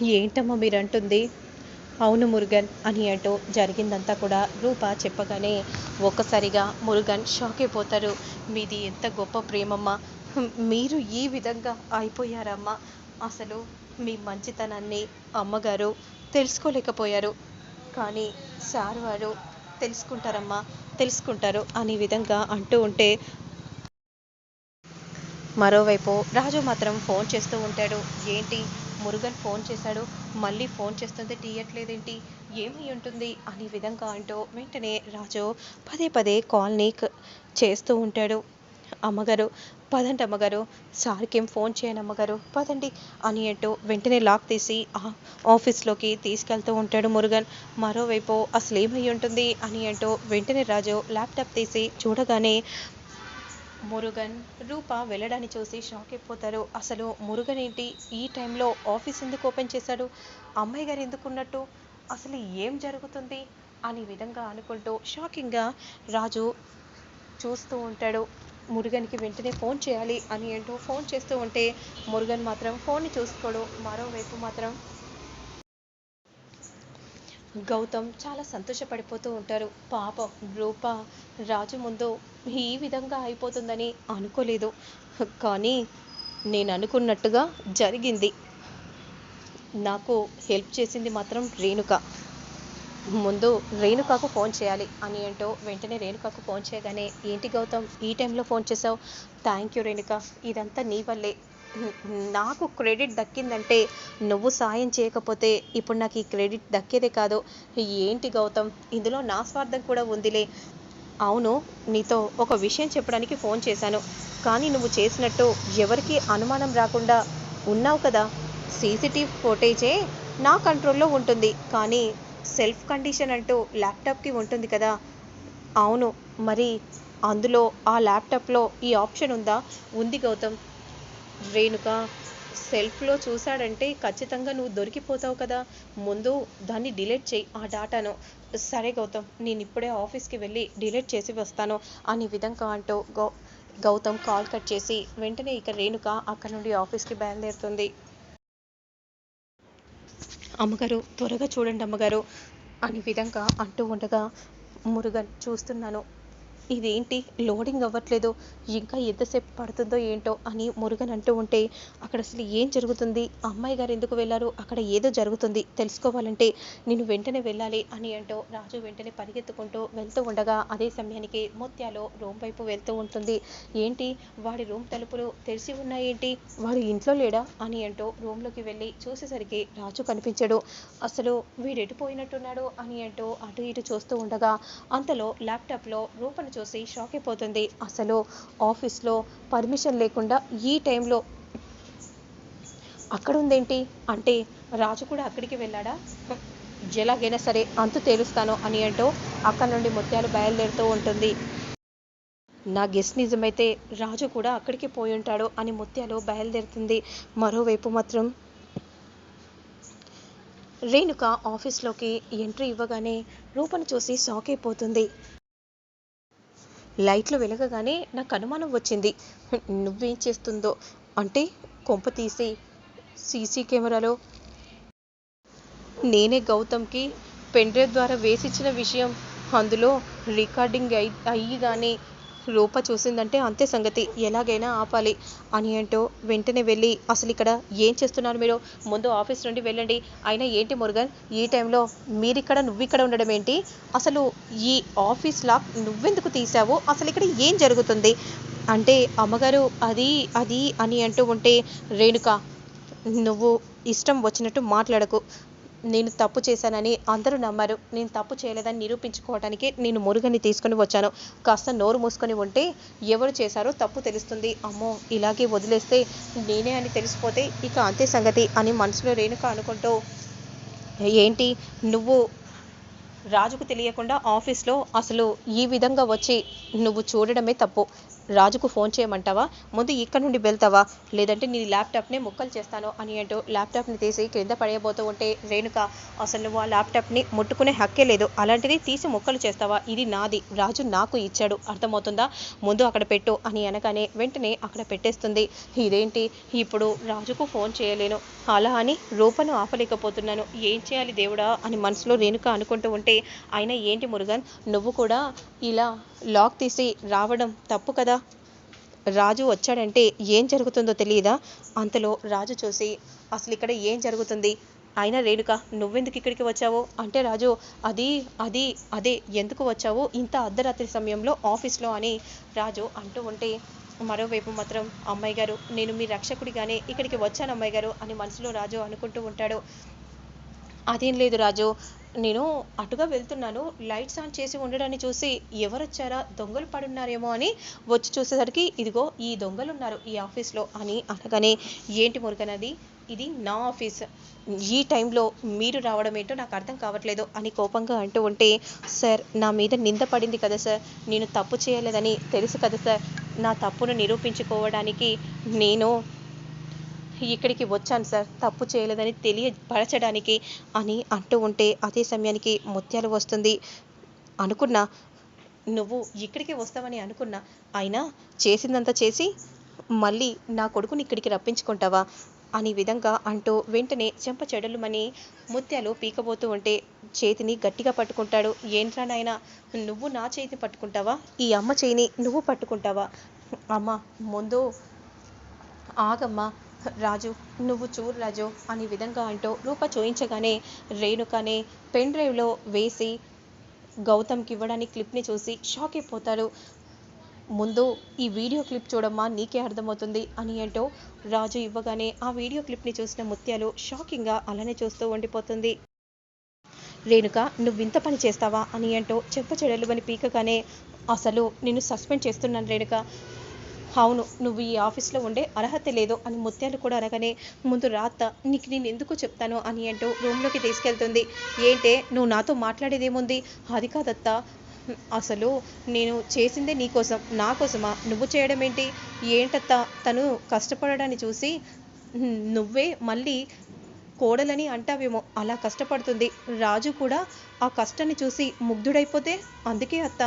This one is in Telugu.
ఏంటమ్మా మీరంటుంది? అవును మురుగన్ అని అంటూ జరిగిందంతా కూడా రూప చెప్పగానే ఒక్కసారిగా మురుగన్ షాక్ అయిపోతారు. మీది ఎంత గొప్ప ప్రేమమ్మా. మీరు ఈ విధంగా అయిపోయారమ్మా. అసలు మీ మంచితనాన్ని అమ్మగారు తెలుసుకోలేకపోయారు. కానీ సార్ వారు తెలుసుకుంటారమ్మా తెలుసుకుంటారు అనే విధంగా అంటూ ఉంటే మరోవైపు రాజు మాత్రం ఫోన్ చేస్తూ ఉంటాడు. ఏంటి? మురుగన్ ఫోన్ చేశాడు. మళ్ళీ ఫోన్ చేస్తుంటే తీయట్లేదేంటి? ఏమై ఉంటుంది? అనే విధంగా అంటూ వెంటనే రాజు పదే పదే కాల్ని చేస్తూ ఉంటాడు. అమ్మగారు పదండి అమ్మగారు సార్కి ఏం ఫోన్ చేయను అమ్మగారు పదండి అని అంటూ వెంటనే లాక్ తీసి ఆ ఆఫీస్లోకి తీసుకెళ్తూ ఉంటాడు మురుగన్. మరోవైపు అసలు ఏమై ఉంటుంది? అని అంటూ వెంటనే రాజు ల్యాప్టాప్ తీసి చూడగానే మురుగన్ రూప వెళ్ళడాన్ని చూసి షాక్ అయిపోతారు అసలు మురుగన్ ఏంటి ఈ టైంలో ఆఫీస్ ఎందుకు ఓపెన్ చేశాడు? అమ్మాయి గారు ఎందుకు ఉన్నట్టు అసలు ఏం జరుగుతుంది? అనే విధంగా అనుకుంటూ షాకింగ్గా రాజు చూస్తూ ఉంటాడు. మురుగన్కి వెంటనే ఫోన్ చేయాలి అని అంటూ ఫోన్ చేస్తూ ఉంటే మురుగన్ మాత్రం ఫోన్ని చూసుకోడు. మరోవైపు మాత్రం గౌతమ్ చాలా సంతోషపడిపోతూ ఉంటారు. పాపం రూప రాజు ముందు ఈ విధంగా అయిపోతుందని అనుకోలేదు. కానీ నేను అనుకున్నట్టుగా జరిగింది. నాకు హెల్ప్ చేసింది మాత్రం రేణుక. ముందు రేణుకకు ఫోన్ చేయాలి అని ఏంటో వెంటనే రేణుకకు ఫోన్ చేయగానే ఏంటి గౌతమ్ ఈ టైంలో ఫోన్ చేసావు థ్యాంక్ యూ రేణుక. ఇదంతా నీ వల్లే. నాకు క్రెడిట్ దక్కిందంటే నువ్వు సాయం చేయకపోతే ఇప్పుడు నాకు ఈ క్రెడిట్ దక్కేదే కాదు. ఏంటి గౌతమ్? ఇందులో నా స్వార్థం కూడా ఉందిలే. అవును నీతో ఒక విషయం చెప్పడానికి ఫోన్ చేశాను. కానీ నువ్వు చేసినట్టు ఎవరికి అనుమానం రాకుండా ఉన్నావు కదా. సీసీటీవీ ఫోటేజే నా కంట్రోల్లో ఉంటుంది. కానీ సెల్ఫ్ కండిషన్ అంటూ ల్యాప్టాప్కి ఉంటుంది కదా. అవును మరి అందులో ఆ ల్యాప్టాప్లో ఈ ఆప్షన్ ఉందా? ఉంది గౌతమ్. రేణుక సెల్ఫ్లో చూశాడంటే ఖచ్చితంగా నువ్వు దొరికిపోతావు కదా. ముందు దాన్ని డిలీట్ చేయి ఆ డాటాను. సరే గౌతమ్ నేను ఇప్పుడే ఆఫీస్కి వెళ్ళి డిలీట్ చేసి వస్తాను అనే విధంగా అంటూ గౌ గౌతమ్ కాల్ కట్ చేసి వెంటనే ఇక రేణుక అక్కడ నుండి ఆఫీస్కి బయలుదేరుతుంది. అమ్మగారు త్వరగా చూడండి అమ్మగారు అనే విధంగా అంటూ ఉండగా మురుగన్ చూస్తున్నాను. ఇదేంటి? లోడింగ్ అవ్వట్లేదు. ఇంకా ఎంతసేపు పడుతుందో ఏంటో అని మురుగన్ అంటూ ఉంటే అక్కడ అసలు ఏం జరుగుతుంది? అమ్మాయి గారు ఎందుకు వెళ్ళారు? అక్కడ ఏదో జరుగుతుంది. తెలుసుకోవాలంటే నేను వెంటనే వెళ్ళాలి అని అంటూ రాజు వెంటనే పరిగెత్తుకుంటూ వెళ్తూ ఉండగా అదే సమయానికి ముత్యాలు రూమ్ వైపు వెళ్తూ ఉంటుంది. ఏంటి? వాడి రూమ్ తలుపులు తెరిచి ఉన్నాయేంటి? వాడు ఇంట్లో లేడా? అని అంటూ రూమ్లోకి వెళ్ళి చూసేసరికి రాజు కనిపించాడు. అసలు వీడెటు పోయినట్టున్నాడు? అని అంటూ అటు ఇటు చూస్తూ ఉండగా అంతలో ల్యాప్టాప్లో రూపను చూసి షాక్ అయిపోతుంది. అసలు ఆఫీస్లో పర్మిషన్ లేకుండా ఈ టైంలో అక్కడ ఉందేంటి అంటే రాజు కూడా అక్కడికి వెళ్ళాడా? ఎలాగైనా సరే అంతు తేలుస్తాను అని అంటూ అక్కడ నుండి ముత్యాలు బయలుదేరుతూ ఉంటుంది. నా గెస్ట్ నిజమైతే రాజు కూడా అక్కడికి పోయి ఉంటాడు అని ముత్యాలు బయలుదేరుతుంది. మరోవైపు మాత్రం రేణుక ఆఫీస్లోకి ఎంట్రీ ఇవ్వగానే రూపను చూసి షాక్ అయిపోతుంది. లైట్లు వెలగగానే నాకు అనుమానం వచ్చింది. నువ్వేం చేస్తుందో? అంటే కొంప తీసి సీసీ కెమెరాలో. నేనే గౌతమ్కి పెన్ డ్రైవ్ ద్వారా వేసిచ్చిన విషయం అందులో రికార్డింగ్ అయి అయ్యి కానీ రూప చూసిందంటే అంతే సంగతి. ఎలాగైనా ఆపాలి అని అంటూ వెంటనే వెళ్ళి అసలు ఇక్కడ ఏం చేస్తున్నారు మీరు? ముందు ఆఫీస్ నుండి వెళ్ళండి. అయినా ఏంటి మురుగన్ ఈ టైంలో మీరిక్కడ నువ్విక్కడ ఉండడం ఏంటి? అసలు ఈ ఆఫీస్ లాక్ నువ్వెందుకు తీసావు అసలు ఇక్కడ ఏం జరుగుతుంది? అంటే అమ్మగారు అది అది అని అంటూ ఉంటే రేణుక నువ్వు ఇష్టం వచ్చినట్టు మాట్లాడకు. నేను తప్పు చేశానని అందరూ నమ్మారు. నేను తప్పు చేయలేదని నిరూపించుకోవడానికి నేను మురుగని తీసుకొని వచ్చాను. కాస్త నోరు మూసుకొని ఉంటే ఎవరు చేశారో తప్పు తెలుస్తుంది. అమ్మో ఇలాగే వదిలేస్తే నేనే అని తెలిసిపోతే ఇక అంతే సంగతి అని మనసులో రేణుక అనుకుంటూ ఏంటి? నువ్వు రాజుకు తెలియకుండా ఆఫీస్లో అసలు ఈ విధంగా వచ్చి నువ్వు చూడడమే తప్పు. రాజుకు ఫోన్ చేయమంటావా? ముందు ఇక్కడ నుండి వెళ్తావా? లేదంటే నీ ల్యాప్టాప్నే ముక్కలు చేస్తాను అని అంటూ ల్యాప్టాప్ని తీసి క్రింద పడేయబోతూ ఉంటే రేణుక అసలు నువ్వు ఆ ల్యాప్టాప్ని ముట్టుకునే హక్కే లేదు. అలాంటిది తీసి ముక్కలు చేస్తావా? ఇది నాది. రాజు నాకు ఇచ్చాడు. అర్థమవుతుందా? ముందు అక్కడ పెట్టు అని అనగానే వెంటనే అక్కడ పెట్టేస్తుంది. ఇదేంటి? ఇప్పుడు రాజుకు ఫోన్ చేయలేను. అలా అని రూపను ఆపలేకపోతున్నాను. ఏం చేయాలి దేవుడా? అని మనసులో రేణుక అనుకుంటూ ఉంటే అయినా ఏంటి మురుగన్? నువ్వు కూడా ఇలా లాక్ తీసి రావడం తప్పు కదా? రాజు వచ్చాడంటే ఏం జరుగుతుందో తెలియదా అంతలో రాజు చూసి అసలు ఇక్కడ ఏం జరుగుతుంది? అయినా రేణుక నువ్వెందుకు ఇక్కడికి వచ్చావు? అంటే రాజు అది అది అదే ఎందుకు వచ్చావు? ఇంత అర్ధరాత్రి సమయంలో ఆఫీస్లో అని రాజు అంటూ ఉంటే మరోవైపు మాత్రం అమ్మాయి గారు నేను మీ రక్షకుడిగానే ఇక్కడికి వచ్చాను అమ్మాయి గారు అని మనసులో రాజు అనుకుంటూ ఉంటాడు. అదేం లేదు రాజు నేను అటుగా వెళ్తున్నాను లైట్స్ ఆన్ చేసి ఉండడాన్ని చూసి ఎవరొచ్చారా దొంగలు పడున్నారేమో అని వచ్చి చూసేసరికి ఇదిగో ఈ దొంగలు ఉన్నారు ఈ ఆఫీస్లో అని అనగానే ఏంటి మురుగనది ఇది నా ఆఫీస్. ఈ టైంలో మీరు రావడం ఏంటో నాకు అర్థం కావట్లేదు అని కోపంగా అంటూ ఉంటే సార్ నా మీద నింద పడింది కదా సార్. నేను తప్పు చేయలేదని తెలుసు కదా సార్. నా తప్పును నిరూపించుకోవడానికి నేను ఇక్కడికి వచ్చాను సార్. తప్పు చేయలేదని తెలియపరచడానికి అని అంటూ ఉంటే అదే సమయానికి ముత్యాలు వస్తుంది. అనుకున్నా నువ్వు ఇక్కడికి వస్తావని అనుకున్నా అయినా చేసిందంతా చేసి మళ్ళీ నా కొడుకుని ఇక్కడికి రప్పించుకుంటావా? అని విధంగా అంటూ వెంటనే చెంప చెడలుమని ముత్యాలు పీకబోతూ ఉంటే చేతిని గట్టిగా పట్టుకుంటాడు. ఏంట్రా నాయన నువ్వు నా చేతిని పట్టుకుంటావా? ఈ అమ్మ చేయిని నువ్వు పట్టుకుంటావా? అమ్మ ముందు ఆగమ్మా రాజు నువ్వు చూడు రాజు అని విధంగా అంటూ రూప చూయించగానే రేణుకనే పెన్ డ్రైవ్లో వేసి గౌతమ్కి ఇవ్వడానికి క్లిప్ని చూసి షాక్ అయిపోతాడు ముందు ఈ వీడియో క్లిప్ చూడమ్మా నీకే అర్థమవుతుంది అని అంటూ రాజు ఇవ్వగానే ఆ వీడియో క్లిప్ని చూసిన ముత్యాలు షాకింగ్గా అలానే చూస్తూ ఉండిపోతుంది. రేణుక నువ్వు ఇంత పని చేస్తావా? అని అంటూ చెడలు అని పీకగానే అసలు నిన్ను సస్పెండ్ చేస్తున్నాను రేణుక. అవును నువ్వు ఈ ఆఫీస్లో ఉండే అర్హత లేదు అని ముత్యాలు కూడా అనగానే ముందు రాత నీకు నేను ఎందుకు చెప్తాను అని అంటూ రూమ్లోకి తీసుకెళ్తుంది. ఏంటే నువ్వు నాతో మాట్లాడేదేముంది? అది కాదత్త. అసలు నేను చేసిందే నీకోసం నా కోసమా? నువ్వు చేయడం ఏంటి ఏంటత్తా? తను కష్టపడడాన్ని చూసి నువ్వే మళ్ళీ కోడలని అంటావేమో అలా కష్టపడుతుంది. రాజు కూడా ఆ కష్టాన్ని చూసి ముగ్ధుడైపోతే అందుకే అత్త.